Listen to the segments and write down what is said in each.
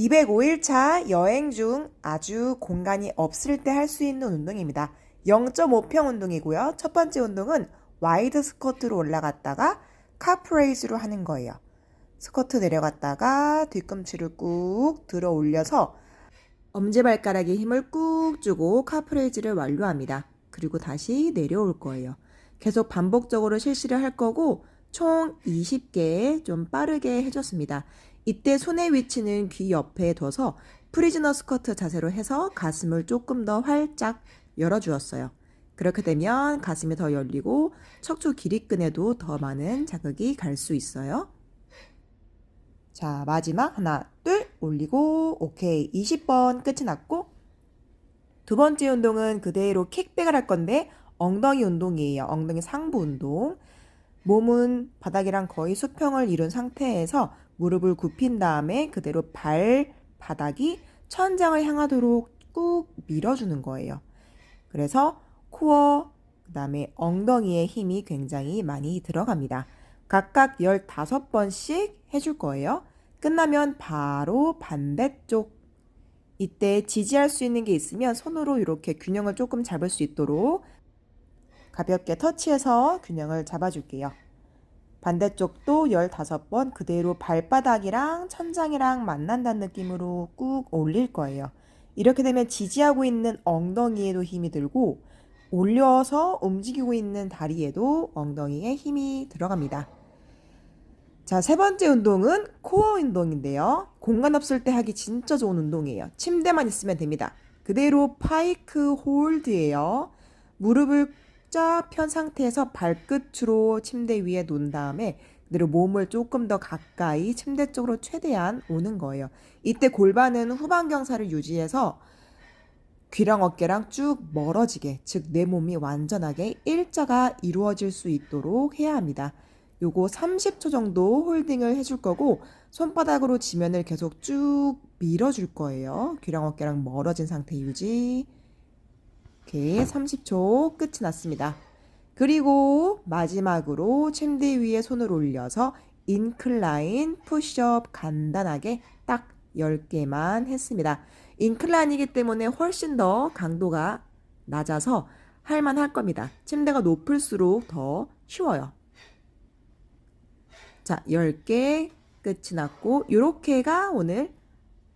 205일차 여행 중 아주 공간이 없을 때 할 수 있는 운동입니다. 0.5평 운동이고요. 첫 번째 운동은 와이드 스쿼트로 올라갔다가 카프레이즈로 하는 거예요. 스쿼트 내려갔다가 뒤꿈치를 꾹 들어 올려서 엄지발가락에 힘을 꾹 주고 카프레이즈를 완료합니다. 그리고 다시 내려올 거예요. 계속 반복적으로 실시를 할 거고 총 20개 좀 빠르게 해줬습니다. 이때 손의 위치는 귀 옆에 둬서 프리즈너 스쿼트 자세로 해서 가슴을 조금 더 활짝 열어주었어요. 그렇게 되면 가슴이 더 열리고 척추 기립근에도 더 많은 자극이 갈 수 있어요. 자, 마지막 하나, 둘, 올리고, 오케이. 20번 끝이 났고, 두 번째 운동은 그대로 킥백을 할 건데, 엉덩이 운동이에요. 엉덩이 상부 운동. 몸은 바닥이랑 거의 수평을 이룬 상태에서 무릎을 굽힌 다음에 그대로 발바닥이 천장을 향하도록 꾹 밀어주는 거예요. 그래서 코어, 그 다음에 엉덩이에 힘이 굉장히 많이 들어갑니다. 각각 15번씩 해줄 거예요. 끝나면 바로 반대쪽. 이때 지지할 수 있는 게 있으면 손으로 이렇게 균형을 조금 잡을 수 있도록 가볍게 터치해서 균형을 잡아줄게요. 반대쪽도 15번 그대로 발바닥이랑 천장이랑 만난다는 느낌으로 꾹 올릴 거예요. 이렇게 되면 지지하고 있는 엉덩이에도 힘이 들고 올려서 움직이고 있는 다리에도 엉덩이에 힘이 들어갑니다. 자, 세 번째 운동은 코어 운동인데요. 공간 없을 때 하기 진짜 좋은 운동이에요. 침대만 있으면 됩니다. 그대로 파이크 홀드예요. 무릎을 쫙편 상태에서 발끝으로 침대 위에 놓은 다음에 그대로 몸을 조금 더 가까이 침대 쪽으로 최대한 오는 거예요. 이때 골반은 후방 경사를 유지해서 귀랑 어깨랑 쭉 멀어지게, 즉 내 몸이 완전하게 일자가 이루어질 수 있도록 해야 합니다. 요거 30초 정도 홀딩을 해줄 거고 손바닥으로 지면을 계속 쭉 밀어줄 거예요. 귀랑 어깨랑 멀어진 상태 유지. 이렇게 30초 끝이 났습니다. 그리고 마지막으로 침대 위에 손을 올려서 인클라인 푸시업 간단하게 딱 10개만 했습니다. 인클라인이기 때문에 훨씬 더 강도가 낮아서 할만할 겁니다. 침대가 높을수록 더 쉬워요. 자, 10개 끝이 났고 요렇게가 오늘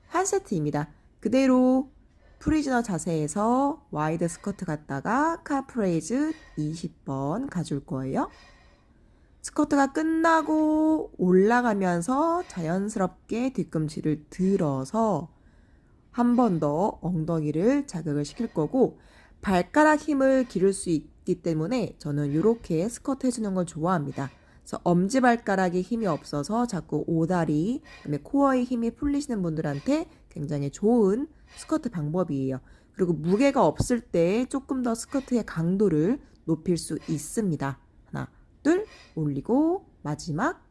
한 세트입니다. 그대로 프리즈너 자세에서 와이드 스커트 갔다가 카프레이즈 20번 가줄 거예요. 스커트가 끝나고 올라가면서 자연스럽게 뒤꿈치를 들어서 한 번 더 엉덩이를 자극을 시킬 거고 발가락 힘을 기를 수 있기 때문에 저는 이렇게 스커트 해주는 걸 좋아합니다. 그래서 엄지발가락에 힘이 없어서 자꾸 오다리, 그다음에 코어에 힘이 풀리시는 분들한테 굉장히 좋은 스커트 방법이에요. 그리고 무게가 없을 때 조금 더 스커트의 강도를 높일 수 있습니다. 하나, 둘, 올리고 마지막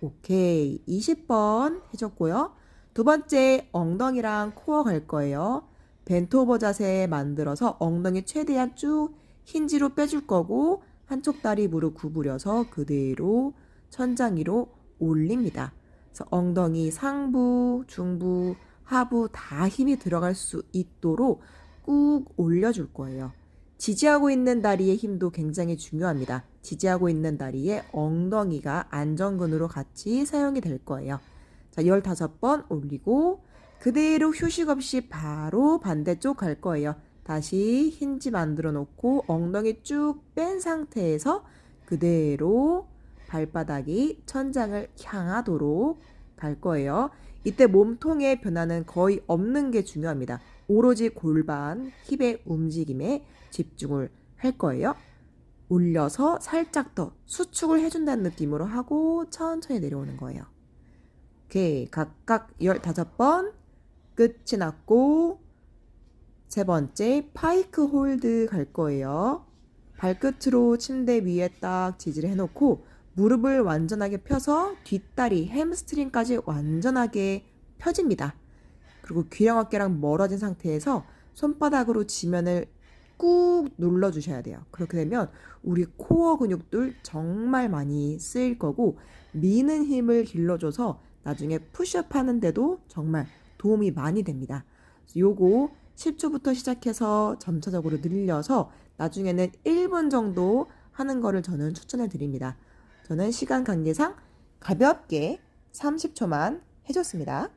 오케이 20번 해줬고요. 두 번째 엉덩이랑 코어 갈 거예요. 벤토버 자세 만들어서 엉덩이 최대한 쭉 힌지로 빼줄 거고 한쪽 다리 무릎 구부려서 그대로 천장 위로 올립니다. 그래서 엉덩이 상부, 중부, 하부 다 힘이 들어갈 수 있도록 꾹 올려줄 거예요. 지지하고 있는 다리의 힘도 굉장히 중요합니다. 지지하고 있는 다리에 엉덩이가 안정근으로 같이 사용이 될 거예요. 자, 15번 올리고 그대로 휴식 없이 바로 반대쪽 갈 거예요. 다시 힌지 만들어 놓고 엉덩이 쭉 뺀 상태에서 그대로 발바닥이 천장을 향하도록 갈 거예요. 이때 몸통의 변화는 거의 없는 게 중요합니다. 오로지 골반, 힙의 움직임에 집중을 할 거예요. 올려서 살짝 더 수축을 해준다는 느낌으로 하고 천천히 내려오는 거예요. 오케이. 각각 15번 끝이 났고, 세 번째, 파이크 홀드 갈 거예요. 발끝으로 침대 위에 딱 지지를 해놓고, 무릎을 완전하게 펴서 뒷다리, 햄스트링까지 완전하게 펴집니다. 그리고 귀랑 어깨랑 멀어진 상태에서 손바닥으로 지면을 꾹 눌러 주셔야 돼요. 그렇게 되면 우리 코어 근육들 정말 많이 쓰일 거고 미는 힘을 길러줘서 나중에 푸시업 하는데도 정말 도움이 많이 됩니다. 요거 10초부터 시작해서 점차적으로 늘려서 나중에는 1분 정도 하는 거를 저는 추천해 드립니다. 저는 시간 관계상 가볍게 30초만 해줬습니다.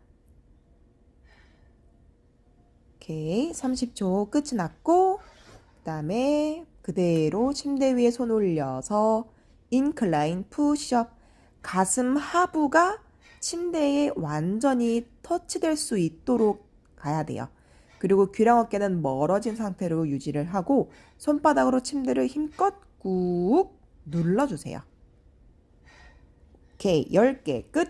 오케이, 30초 끝이 났고, 그 다음에 그대로 침대 위에 손 올려서 인클라인 푸시업 가슴 하부가 침대에 완전히 터치될 수 있도록 가야 돼요. 그리고 귀랑 어깨는 멀어진 상태로 유지를 하고 손바닥으로 침대를 힘껏 꾹 눌러주세요. 오케이, 10개 끝.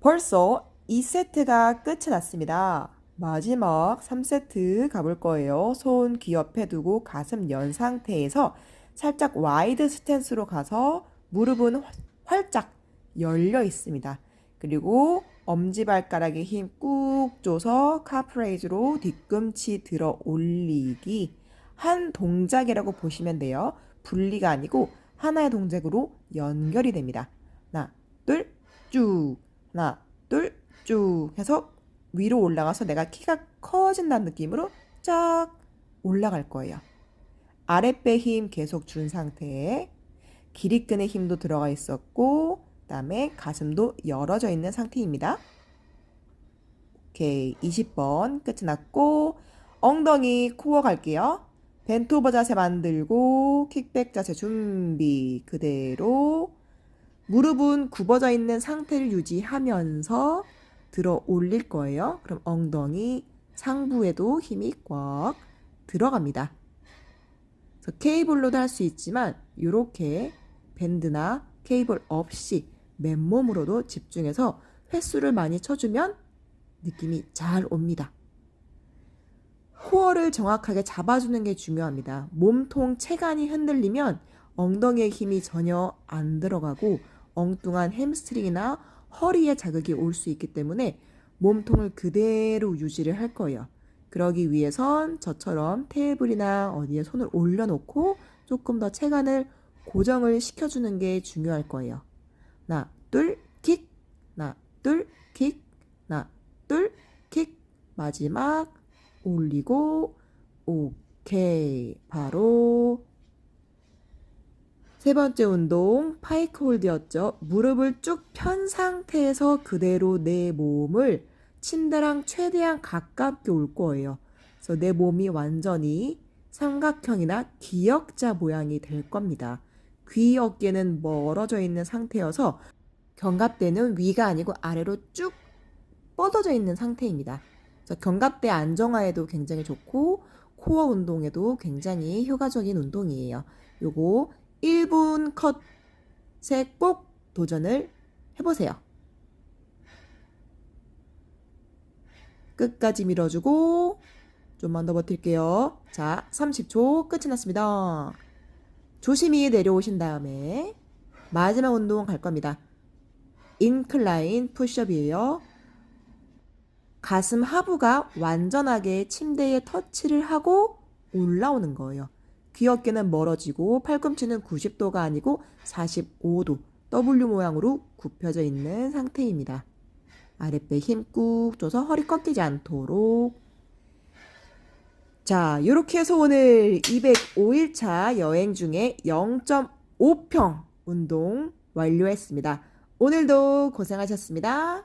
벌써 2세트가 끝이 났습니다. 마지막 3세트 가볼 거예요. 손 귀 옆에 두고 가슴 연 상태에서 살짝 와이드 스탠스로 가서 무릎은 활- 활짝 열려 있습니다. 그리고 엄지발가락에 힘 꾹 줘서 카프레이즈로 뒤꿈치 들어 올리기 한 동작이라고 보시면 돼요. 분리가 아니고 하나의 동작으로 연결이 됩니다. 하나, 둘, 쭉. 하나, 둘, 쭉 해서 위로 올라가서 내가 키가 커진다는 느낌으로 쫙 올라갈 거예요. 아랫배 힘 계속 준 상태에 기립근의 힘도 들어가 있었고, 그 다음에 가슴도 열어져 있는 상태입니다. 오케이, 20번 끝이 났고, 엉덩이 코어 갈게요. 벤토버 자세 만들고, 킥백 자세 준비. 그대로 무릎은 굽어져 있는 상태를 유지하면서 들어 올릴 거예요. 그럼 엉덩이 상부에도 힘이 꽉 들어갑니다. 그래서 케이블로도 할 수 있지만 이렇게 밴드나 케이블 없이 맨몸으로도 집중해서 횟수를 많이 쳐주면 느낌이 잘 옵니다. 코어를 정확하게 잡아주는 게 중요합니다. 몸통 체간이 흔들리면 엉덩이에 힘이 전혀 안 들어가고 엉뚱한 햄스트링이나 허리에 자극이 올 수 있기 때문에 몸통을 그대로 유지를 할 거예요. 그러기 위해선 저처럼 테이블이나 어디에 손을 올려놓고 조금 더 체간을 고정을 시켜주는 게 중요할 거예요. 하나, 둘, 킥. 하나, 둘, 킥. 하나, 둘, 킥. 마지막 올리고 오케이. 바로 세 번째 운동 파이크 홀드였죠. 무릎을 쭉 편 상태에서 그대로 내 몸을 침대랑 최대한 가깝게 올 거예요. 그래서 내 몸이 완전히 삼각형이나 기역자 모양이 될 겁니다. 귀 어깨는 멀어져 있는 상태여서 견갑대는 위가 아니고 아래로 쭉 뻗어져 있는 상태입니다. 그래서 견갑대 안정화에도 굉장히 좋고 코어 운동에도 굉장히 효과적인 운동이에요. 요거 1분 컷에 꼭 도전을 해보세요. 끝까지 밀어주고 좀만 더 버틸게요. 자, 30초 끝이 났습니다. 조심히 내려오신 다음에 마지막 운동 갈 겁니다. 인클라인 푸시업이에요. 가슴 하부가 완전하게 침대에 터치를 하고 올라오는 거예요. 귀 어깨는 멀어지고 팔꿈치는 90도가 아니고 45도 W 모양으로 굽혀져 있는 상태입니다. 아랫배 힘 꾹 줘서 허리 꺾이지 않도록 자, 이렇게 해서 오늘 205일차 여행 중에 0.5평 운동 완료했습니다. 오늘도 고생하셨습니다.